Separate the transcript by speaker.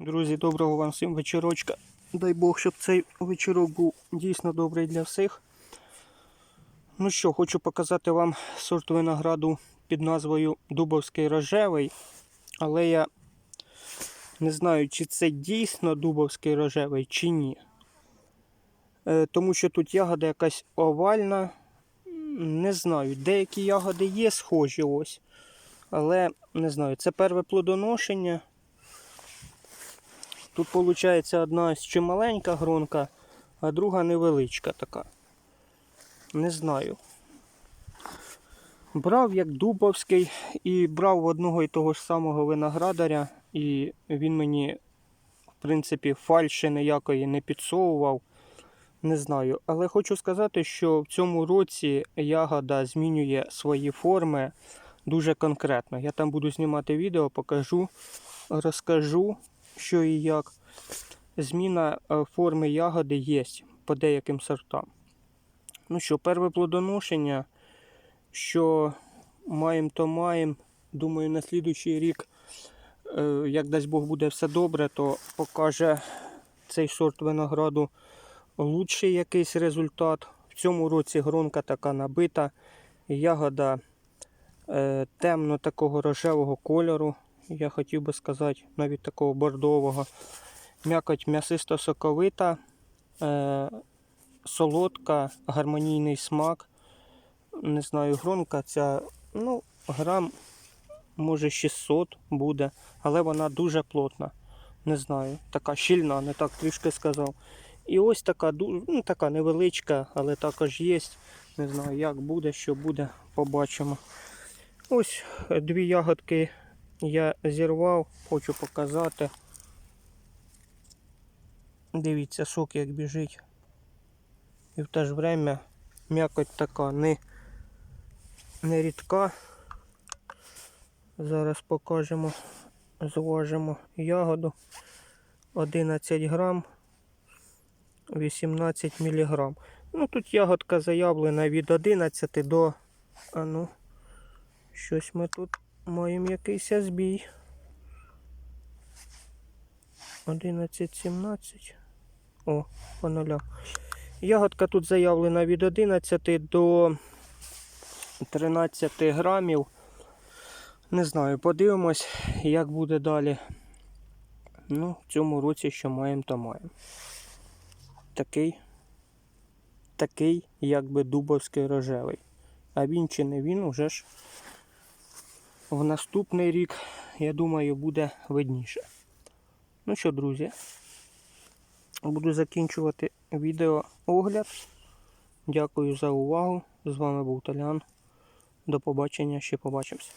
Speaker 1: Друзі, доброго вам всім вечорочка. Дай Бог, щоб цей вечорок був дійсно добрий для всіх. Ну що, хочу показати вам сорт винограду під назвою Дубовський рожевий. Але я не знаю, чи це дійсно Дубовський рожевий, чи ні. Е, тому що тут ягода якась овальна. Не знаю, деякі ягоди є схожі ось. Але не знаю, це перве плодоношення. Тут виходить одна чи маленька гронка, а друга невеличка така. Не знаю. Брав як Дубовський і брав одного і того ж самого виноградаря, і він мені, в принципі, фальші ніякої не підсовував. Не знаю. Але хочу сказати, що в цьому році ягода змінює свої форми дуже конкретно. Я там буду знімати відео, покажу, розкажу, що і як. Зміна е, форми ягоди є по деяким сортам. Ну що, перше плодоношення, що маємо, то маємо. Думаю, на слідуючий рік, е, як дасть Бог буде все добре, то покаже цей сорт винограду лучший якийсь результат. В цьому році гронка така набита, ягода е, темно такого рожевого кольору. Я хотів би сказати, навіть такого бордового. М'якоть м'ясисто соковита, е, солодка, гармонійний смак. Не знаю, гронка ця, ну, грам, може 600 буде, але вона дуже плотна. Не знаю, така щільна, не так трішки сказав. І ось така, ну, така невеличка, але також є. Не знаю, як буде, що буде, побачимо. Ось дві ягодки я зірвав, хочу показати. Дивіться, сок як біжить. І в те ж время м'якоть така не, не рідка. Зараз покажемо, зважимо ягоду. 11 грам, 18 міліграм. Ну тут ягодка заявлена від 11 до. А ну, щось ми тут маємо якийсь збій. 11-17. О, по нулям. Ягодка тут заявлена від 11 до 13 грамів. Не знаю, подивимось, як буде далі. Ну, в цьому році що маємо, то маємо. Такий, такий, якби дубовський рожевий. А він чи не він, уже ж в наступний рік, я думаю, буде видніше. Ну що, друзі, буду закінчувати відео огляд. Дякую за увагу. З вами був Толян. До побачення, ще побачимось.